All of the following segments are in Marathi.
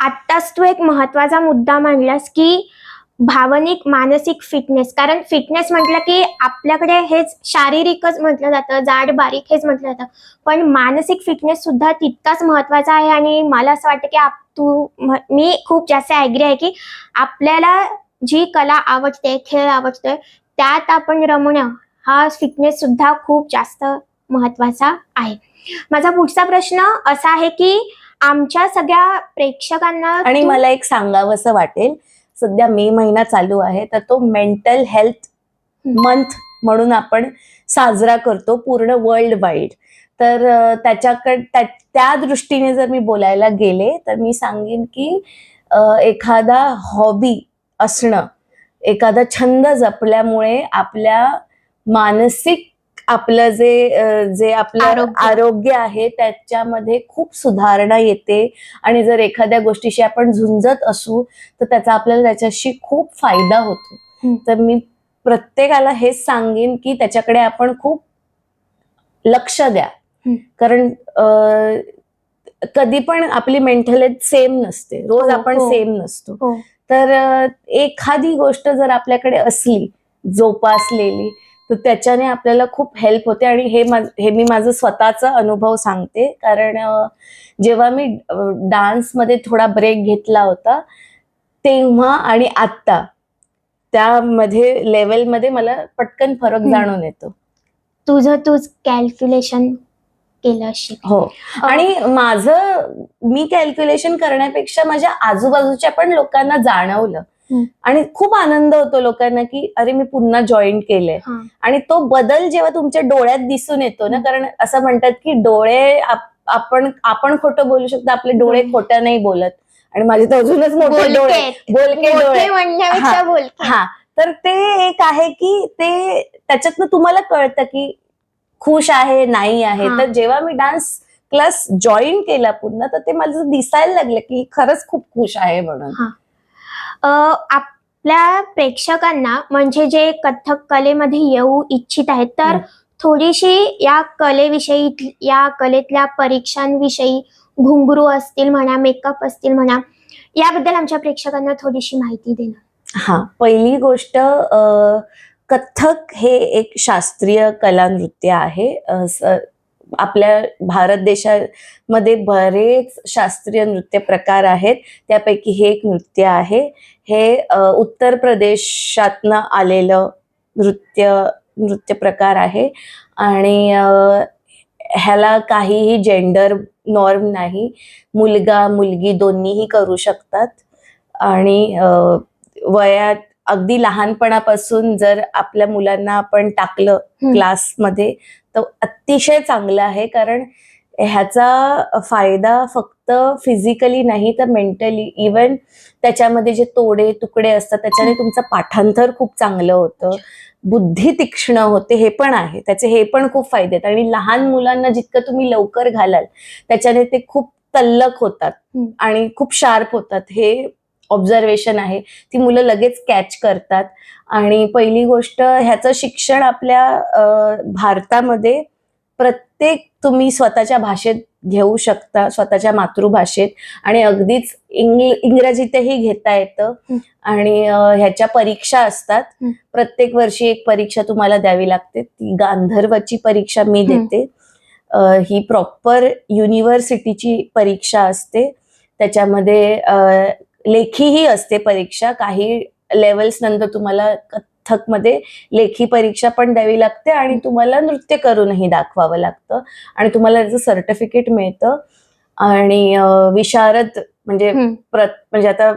आत्ताच तू एक महत्त्वाचा मुद्दा मांडलास की भावनिक मानसिक फिटनेस कारण फिटनेस म्हटलं की आपल्याकडे हेच शारीरिकच म्हटलं जातं जाड बारीक हेच म्हटलं जातं. पण मानसिक फिटनेस सुद्धा तितकाच महत्त्वाचा आहे आणि मला असं वाटतं की आप- तू मी खूप जास्त ॲग्री आहे की आपल्याला जी कला आवडते खेळ आवडतोय त्यात आपण रमणं हा फिटनेस सुद्धा खूप जास्त महत्त्वाचा आहे. माझा पुढचा प्रश्न असा आहे की आमच्या सगळ्या प्रेक्षकांना आणि मला एक सांगावंसं वाटेल सध्या मे महिना चालू आहे तर तो मेंटल हेल्थ मंथ म्हणून आपण साजरा करतो पूर्ण वर्ल्ड वाईड तर त्याच्याकड त्या दृष्टीने जर मी बोलायला गेले तर मी सांगेन की एखादा हॉबी असणं एखादा छंद जपल्यामुळे आपल्या मानसिक आपलं जे जे आपलं आरोग्य. आहे त्याच्यामध्ये खूप सुधारणा येते आणि जर एखाद्या गोष्टीशी आपण झुंजत असू तर त्याचा आपल्याला त्याच्याशी खूप फायदा होतो. तर मी प्रत्येकाला हेच सांगेन की त्याच्याकडे आपण खूप लक्ष द्या. कारण कधी पण आपली मेंटल हेल्थ सेम नसते रोज हो, आपण हो. सेम नसतो हो तर एखादी गोष्ट जर आपल्याकडे असली जोपासलेली तर त्याच्याने आपल्याला खूप हेल्प होते आणि हे मा- हे मी माझं स्वतःचा अनुभव सांगते कारण जेव्हा मी डान्समध्ये थोडा ब्रेक घेतला होता तेव्हा आणि आत्ता त्यामध्ये लेवलमध्ये मला पटकन फरक. जाणून येतो तुझं तूच कॅल्क्युलेशन केलं हो आणि माझं मी कॅल्क्युलेशन करण्यापेक्षा माझ्या आजूबाजूच्या पण लोकांना जाणवलं. आणि खूप आनंद होतो लोकांना की अरे मी पुन्हा जॉईन केलंय. आणि तो बदल जेव्हा तुमच्या डोळ्यात दिसून येतो ना. कारण असं म्हणतात की डोळे आप- आपण आपण खोटं बोलू शकतो आपले डोळे. खोटं नाही बोलत आणि माझे तर अजूनच मोठे डोळे बोलके डोळे हा. तर ते एक आहे की ते त्याच्यातनं तुम्हाला कळतं की खुश आहे नाही आहे. तर जेव्हा मी डान्स क्लास जॉईन केला पुन्हा तर ते मला दिसायला लागलं की खरंच खूप खुश आहे म्हणून आपल्या प्रेक्षकांना म्हणजे जे कथक कलेमध्ये येऊ इच्छित आहेत तर. थोडीशी या कलेविषयी या कलेतल्या परीक्षांविषयी घुंगरू असतील म्हणा मेकअप असतील म्हणा याबद्दल आमच्या प्रेक्षकांना थोडीशी माहिती देणं हा पहिली गोष्ट कथ्थक हे एक शास्त्रीय कला नृत्य आहे आपल्या भारत देशामध्ये बरेच शास्त्रीय नृत्य प्रकार आहेत. त्यापैकी हे एक नृत्य आहे. हे उत्तर प्रदेशातनं आलेलं नृत्य नृत्य प्रकार आहे. आणि ह्याला काहीही जेंडर नॉर्म नाही. मुलगा मुलगी दोन्हीही करू शकतात. आणि वयात अगदी लहानपणापासून जर आपल्या मुलांना आपण टाकलं. क्लासमध्ये तर अतिशय चांगलं आहे कारण ह्याचा फायदा फक्त फिजिकली नाही तर मेंटली इवन त्याच्यामध्ये जे तोडे तुकडे असतात त्याच्याने तुमचं पाठांतर खूप चांगलं होतं. बुद्धी तीक्ष्ण होते हे पण आहे. त्याचे हे पण खूप फायदे आहेत. आणि लहान मुलांना जितकं तुम्ही लवकर घालाल त्याच्याने ते खूप तल्लक होतात. आणि खूप शार्प होतात. हे ऑब्झर्वेशन आहे. ती मुलं लगेच कॅच करतात. आणि पहिली गोष्ट ह्याचं शिक्षण आपल्या भारतामध्ये प्रत्येक तुम्ही स्वतःच्या भाषेत घेऊ शकता स्वतःच्या मातृभाषेत. आणि अगदीच इंग्ल इंग्रजीतही घेता येतं. आणि ह्याच्या परीक्षा असतात. प्रत्येक वर्षी एक परीक्षा तुम्हाला द्यावी लागते. ती गांधर्वची परीक्षा मी. देते. ही प्रॉपर युनिव्हर्सिटीची परीक्षा असते. त्याच्यामध्ये लेखीही असते परीक्षा काही लेवल्स नंतर तुम्हाला कथ्थकमध्ये लेखी परीक्षा पण द्यावी लागते आणि तुम्हाला नृत्य करूनही दाखवावं लागतं आणि तुम्हाला त्याचं सर्टिफिकेट मिळतं आणि विशारद म्हणजे. प्रत म्हणजे आता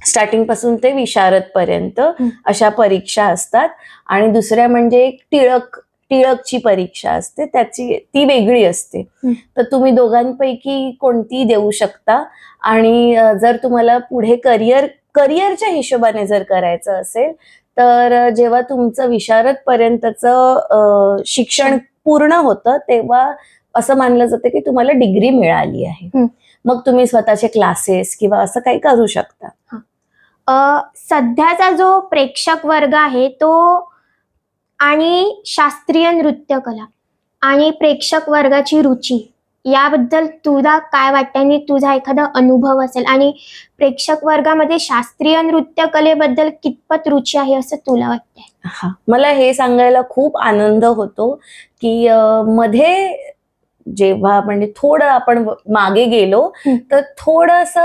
स्टार्टिंगपासून ते विशारद पर्यंत. अशा परीक्षा असतात आणि दुसऱ्या म्हणजे एक टिळक टिळकची परीक्षा असते त्याची ती वेगळी असते. तर तुम्ही दोघांपैकी कोणती देऊ शकता. आणि जर तुम्हाला पुढे करिअर करिअरच्या हिशोबाने जर करायचं असेल तर जेव्हा तुमचं विशारद पर्यंतचं शिक्षण पूर्ण होतं तेव्हा असं मानलं जातं की तुम्हाला डिग्री मिळाली आहे. मग तुम्ही स्वतःचे क्लासेस किंवा असं काही करू शकता. सध्याचा जो प्रेक्षक वर्ग आहे तो आणि शास्त्रीय नृत्य कला आणि प्रेक्षक वर्गाची रुची याबद्दल तुला काय वाटतं आणि तुझा एखादा अनुभव असेल आणि प्रेक्षक वर्गामध्ये शास्त्रीय नृत्य कलेबद्दल कितपत रुची आहे असं तुला वाटतंय हा मला हे सांगायला खूप आनंद होतो की मध्ये जेव्हा म्हणजे थोडं आपण मागे गेलो. तर थोडस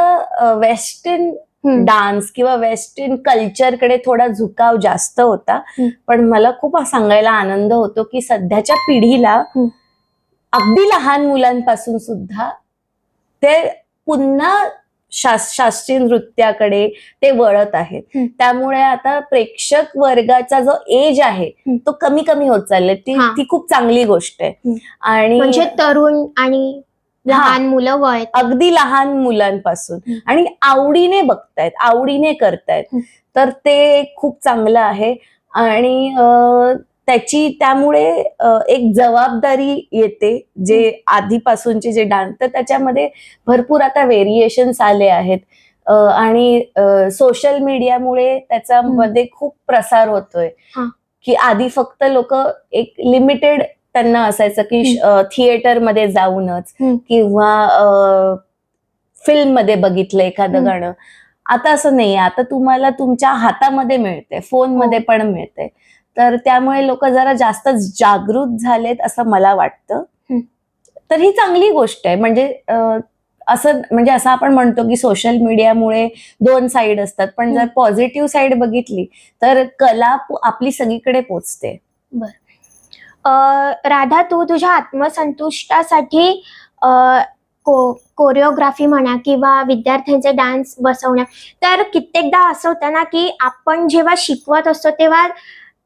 वेस्टर्न. डान्स किंवा वेस्टर्न कल्चरकडे थोडा झुकाव जास्त होता. पण मला खूप सांगायला आनंद होतो की सध्याच्या पिढीला. अगदी लहान मुलांपासून सुद्धा ते पुन्हा शास शास्त्रीय नृत्याकडे ते वळत आहेत. त्यामुळे आता प्रेक्षक वर्गाचा जो एज आहे. तो कमी कमी होत चाललाय ती. ती खूप चांगली गोष्ट आहे. आणि म्हणजे तरुण आणि लहान मुलं वळत अगदी लहान मुलांपासून. आणि आवडीने बघतायत आवडीने करतायत. तर ते खूप चांगलं आहे. आणि त्याची त्यामुळे एक जबाबदारी येते. जे आधीपासूनचे जे डान्स तर त्याच्यामध्ये भरपूर आता व्हेरिएशन्स आले आहेत. आणि सोशल मीडियामुळे त्याच्यामध्ये खूप प्रसार होतोय. की आधी फक्त लोक एक लिमिटेड त्यांना असायचं की थिएटरमध्ये जाऊनच हं. किंवा फिल्ममध्ये बघितलं एखादं हं. गाणं. आता असं नाहीये आता तुम्हाला तुमच्या हातामध्ये मिळते फोनमध्ये पण मिळते तर त्यामुळे लोक जरा जास्त जागृत झालेत असं मला वाटतं. हं. तर ही चांगली गोष्ट आहे. म्हणजे असं म्हणजे असं आपण म्हणतो की सोशल मीडियामुळे दोन साईड असतात. पण जर हं. पॉझिटिव्ह साईड बघितली तर कला आपली सगळीकडे पोचते. अं, राधा तू तुझ्या आत्मसंतुष्टासाठी को कोरिओग्राफी म्हणा किंवा विद्यार्थ्यांचे डान्स बसवणं. तर कित्येकदा असं होतं ना की आपण जेव्हा शिकवत असतो तेव्हा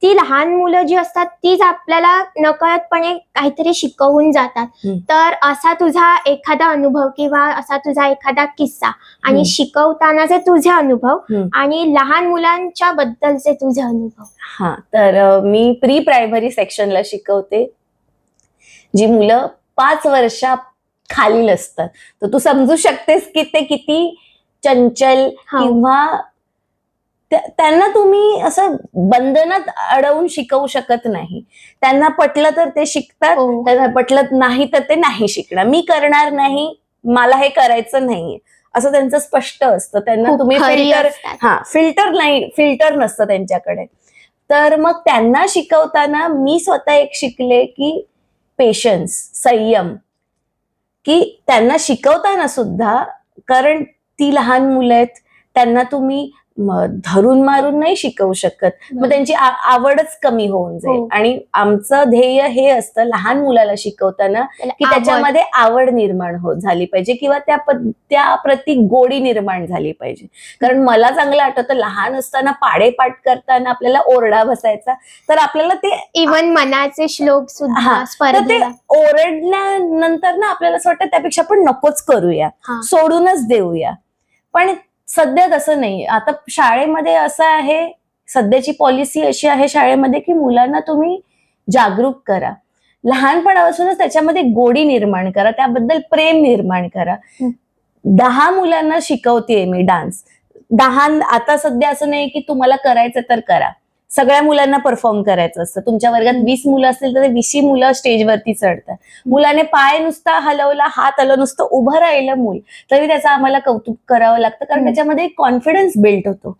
ती लहान मुलं जी असतात तीच आपल्याला नकळतपणे काहीतरी शिकवून जातात. तर असा तुझा एखादा अनुभव किंवा असा तुझा एखादा किस्सा आणि. शिकवतानाचे तुझे अनुभव. आणि लहान मुलांच्या बद्दलचे तुझे अनुभव हा तर मी प्री प्रायमरी सेक्शनला शिकवते जी मुलं पाच वर्षा खालील असतात तर तू समजू शकतेस की ते किती चंचल हा. किंवा त्यांना तुम्ही असं बंधनात अडवून शिकवू शकत नाही. त्यांना पटलं तर ते शिकतात हो. त्यांना पटलं नाही तर ते नाही शिकणार. मी करणार नाही मला हे करायचं नाहीये. असं त्यांचं स्पष्ट असतं. त्यांना तुम्ही फिल्टर. हा फिल्टर नाही फिल्टर नसतं त्यांच्याकडे. तर मग त्यांना शिकवताना मी स्वतः एक शिकले की पेशन्स संयम. की त्यांना शिकवताना सुद्धा कारण ती लहान मुलं आहेत त्यांना तुम्ही धरून मारून नाही शिकवू शकत मग त्यांची आवडच कमी होऊन जाईल हो. आणि आमचं ध्येय हे असतं लहान मुलाला शिकवताना की. त्याच्यामध्ये आवड निर्माण होत झाली पाहिजे किंवा त्या त्या प्रती गोडी निर्माण झाली पाहिजे कारण मला चांगलं आठवतं लहान असताना पाडेपाठ करताना आपल्याला ओरडा बसायचा तर आपल्याला ते इवन मनाचे श्लोक हा, सुद्धा ते ओरडल्यानंतर ना आपल्याला असं वाटतं त्यापेक्षा आपण नकोच करूया हा. सोडूनच देऊया पण सध्या तसं नाही. आता शाळेमध्ये असं आहे सध्याची पॉलिसी अशी आहे शाळेमध्ये की मुलांना तुम्ही जागरूक करा. लहानपणापासूनच त्याच्यामध्ये गोडी निर्माण करा त्याबद्दल प्रेम निर्माण करा. दहा मुलांना शिकवतेय मी डान्स दहा आता सध्या असं नाही की तुम्हाला करायचं तर करा. सगळ्या मुलांना परफॉर्म करायचं असतं. तुमच्या वर्गात. वीस मुलं असतील तर वीसही मुलं स्टेजवरती चढतात. मुलाने पाय नुसता हलवला हात आलं नुसतं उभं राहिलं मूल तरी त्याचं आम्हाला कौतुक करावं लागतं. कारण. त्याच्यामध्ये एक कॉन्फिडन्स बिल्ड होतो.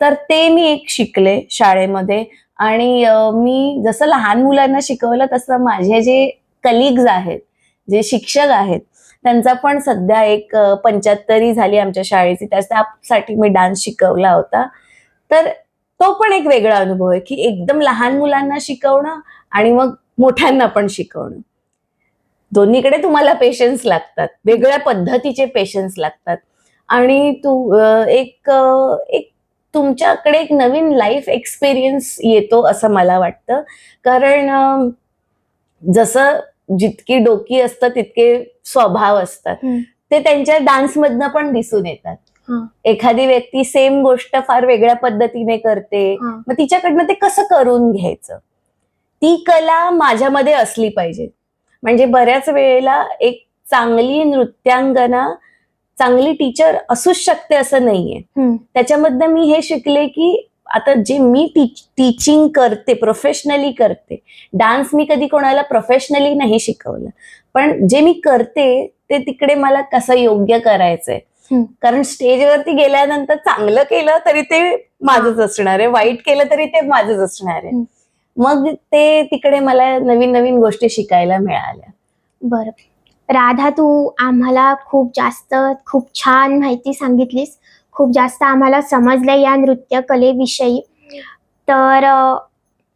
तर ते मी एक शिकले शाळेमध्ये. आणि मी जसं लहान मुलांना शिकवलं तसं माझे जे कलिग्ज आहेत जे शिक्षक आहेत त्यांचा पण सध्या एक पंच्याहत्तरी झाली आमच्या शाळेची. त्यासाठी मी डान्स शिकवला होता. तर तो पण एक वेगळा अनुभव आहे की एकदम लहान मुलांना शिकवणं आणि मग मोठ्यांना पण शिकवणं. दोन्हीकडे तुम्हाला पेशन्स लागतात. वेगळ्या पद्धतीचे पेशन्स लागतात. आणि तू एक एक तुमच्याकडे एक नवीन लाईफ एक्सपिरियन्स येतो असं मला वाटतं. कारण जसं जितकी डोकी असतं तितके स्वभाव असतात. ते त्यांच्या डान्समधनं पण दिसून येतात. एखादी व्यक्ती सेम गोष्ट फार वेगळ्या पद्धतीने करते. मग तिच्याकडनं ते कसं करून घ्यायचं ती कला माझ्यामध्ये असली पाहिजे म्हणजे बऱ्याच वेळेला एक चांगली नृत्यांगना चांगली टीचर असूच शकते असं नाहीये. त्याच्यामधनं मी हे शिकले की आता जे मी टीचिंग करते प्रोफेशनली करते डान्स मी कधी कोणाला प्रोफेशनली नाही शिकवलं पण जे मी करते ते तिकडे मला कसं योग्य करायचंय. कारण स्टेजवरती गेल्यानंतर चांगलं केलं तरी ते माझंच असणार आहे. वाईट केलं तरी ते माझंच असणार आहे. मग ते तिकडे मला नवीन नवीन गोष्टी शिकायला मिळाल्या. बरं. राधा तू आम्हाला खूप जास्त खूप छान माहिती सांगितलीस. खूप जास्त आम्हाला समजलं या नृत्य कलेविषयी तर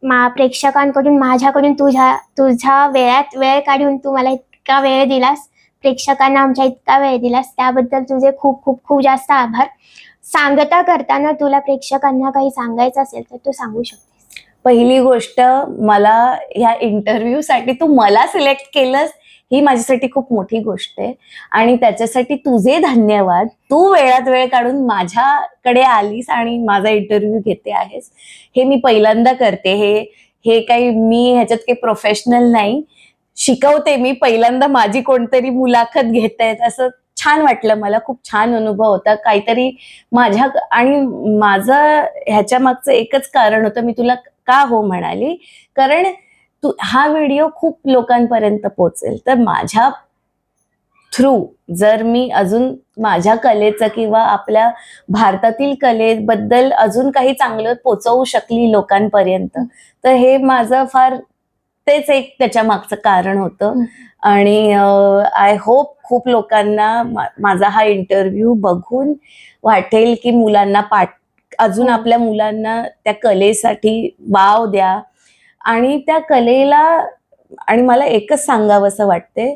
मा प्रेक्षकांकडून माझ्याकडून तुझ्या तुझ्या वेळात वेळ काढून तू मला इतका वेळ दिलास. प्रेक्षकांना आमच्या इतका वेळ दिलास त्याबद्दल तुझे खूप खूप खूप जास्त आभार. सांगता करताना तुला प्रेक्षकांना काही सांगायचं असेल तर तू सांगू शकते पहिली गोष्ट मला ह्या इंटरव्ह्यूसाठी तू मला सिलेक्ट केलंस ही माझ्यासाठी खूप मोठी गोष्ट आहे. आणि त्याच्यासाठी तुझे धन्यवाद. तू वेळात वेळ काढून माझ्याकडे आलीस आणि माझा इंटरव्ह्यू घेते आहेस. हे मी पहिल्यांदा करते. हे हे काही मी ह्याच्यात काही प्रोफेशनल नाही. शिकवते मी पहिल्यांदा माझी कोणतरी मुलाखत घेत आहेत असं छान वाटलं मला खूप छान अनुभव होता. काहीतरी माझ्या आणि माझं ह्याच्या मागचं एकच कारण होतं मी तुला का हो म्हणाली? कारण तू हा व्हिडिओ खूप लोकांपर्यंत पोहोचेल. तर माझ्या थ्रू जर मी अजून माझ्या कलेचं किंवा आपल्या भारतातील कलेबद्दल अजून काही चांगलं पोचवू शकली लोकांपर्यंत तर हे माझं फार तेच एक त्याच्या मागचं कारण होतं. आणि आय होप खूप लोकांना माझा हा इंटरव्ह्यू बघून वाटेल की मुलांना पाठ अजून हो. आपल्या मुलांना त्या कलेसाठी वाव द्या आणि त्या कलेला आणि मला एकच सांगावंसं वाटते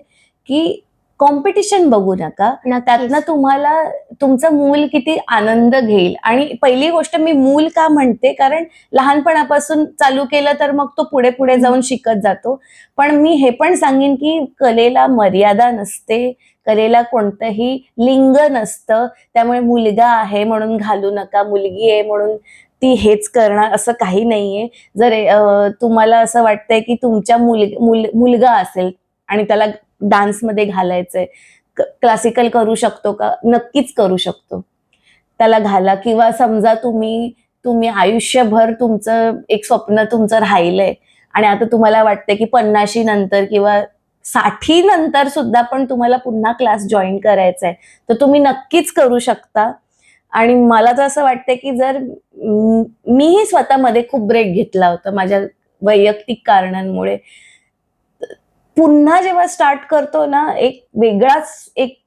की कॉम्पिटिशन बघू नका. त्यातनं तुम्हाला तुमचं मूल किती आनंद घेईल. आणि पहिली गोष्ट मी मूल का म्हणते कारण लहानपणापासून चालू केलं तर मग तो पुढे पुढे जाऊन शिकत जातो. पण मी हे पण सांगेन की कलेला मर्यादा नसते कलेला कोणतंही लिंग नसतं. त्यामुळे मुलगा आहे म्हणून घालू नका मुलगी आहे म्हणून ती हेच करणार असं काही नाहीये. जर तुम्हाला असं वाटतंय की तुमच्या मुल मुल- मुलगा असेल आणि त्याला डान्समध्ये घालायचंय. क्लासिकल करू शकतो का? नक्कीच करू शकतो. त्याला घाला. किंवा समजा तुम्ही तुम्ही आयुष्यभर तुमचं एक स्वप्न तुमचं राहिलंय. आणि आता तुम्हाला वाटतंय की पन्नाशी नंतर किंवा साठी नंतर सुद्धा पण तुम्हाला पुन्हा क्लास जॉईन करायचा आहे तर तुम्ही नक्कीच करू शकता. आणि मला तर असं वाटतं की जर मीही स्वतःमध्ये खूप ब्रेक घेतला होता माझ्या वैयक्तिक कारणांमुळे. पुन्हा जेव्हा स्टार्ट करतो ना एक वेगळाच एक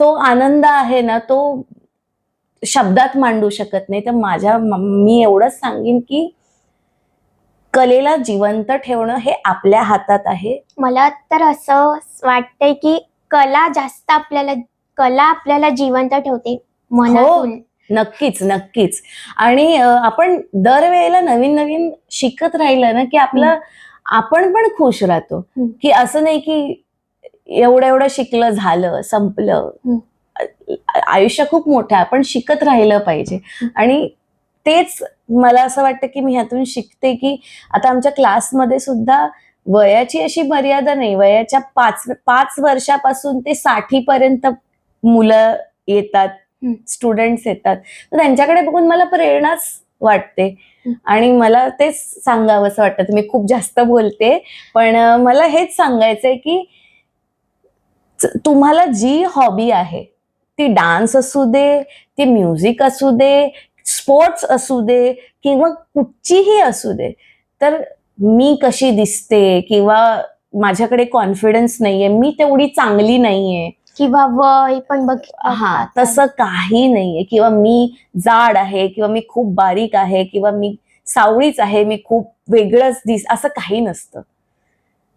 तो आनंद आहे ना तो शब्दात मांडू शकत नाही. तर माझ्या म- एवढंच सांगेन की कलेला जिवंत ठेवणं हे आपल्या हातात आहे. मला तर असं वाटतंय की कला जास्त आपल्याला कला आपल्याला जिवंत ठेवते मनातून. नक्कीच नक्कीच. आणि आपण दरवेळेला नवीन नवीन शिकत राहिलं ना की आपलं आपण पण खुश राहतो. की असं नाही की एवढं एवढं शिकलं झालं संपलं. आयुष्य खूप मोठं आहे आपण शिकत राहिलं पाहिजे. आणि तेच मला असं वाटतं की मी ह्यातून शिकते की आता आमच्या क्लासमध्ये सुद्धा वयाची अशी मर्यादा नाही. वयाच्या पाच पाच वर्षापासून ते साठी पर्यंत मुलं येतात. स्टुडंट्स येतात. तर त्यांच्याकडे बघून मला प्रेरणाच वाटते. आणि मला तेच सांगावं असं वाटतं. मी खूप जास्त बोलते. पण मला हेच सांगायचंय की तुम्हाला जी हॉबी आहे ती डान्स असू दे ती म्युझिक असू दे स्पोर्ट्स असू दे किंवा कुठचीही असू दे तर मी कशी दिसते किंवा माझ्याकडे कॉन्फिडन्स नाहीये मी तेवढी चांगली नाहीये किंवा वय पण बघ हा तसं काही नाहीये. किंवा मी जाड आहे किंवा मी खूप बारीक आहे किंवा मी सावळीच आहे मी खूप वेगळंच दिस असं काही नसतं.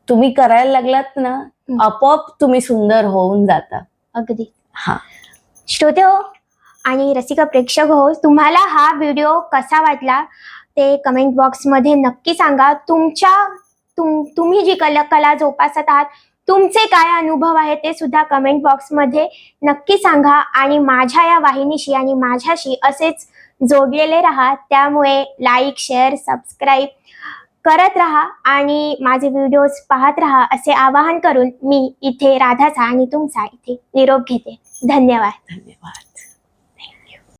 तुम्ही करायला लागलात ना. आपोआप तुम्ही सुंदर होऊन जाता. अगदी. हा. श्रोते हो आणि रसिका प्रेक्षक हो तुम्हाला हा व्हिडिओ कसा वाटला ते कमेंट बॉक्समध्ये नक्की सांगा. तुमच्या तुम तुम्ही जी कला कला जोपासत आहात तुमचे काय अनुभव आहेत ते सुद्धा कमेंट बॉक्समध्ये नक्की सांगा आणि माझ्या या वाहिनीशी आणि माझ्याशी असेच जोडलेले राहा. त्यामुळे लाईक शेअर सबस्क्राईब करत राहा आणि माझे व्हिडिओज पाहत राहा असे आवाहन करून मी इथे राधाचा आणि तुमचा इथे निरोप घेते. धन्यवाद. धन्यवाद.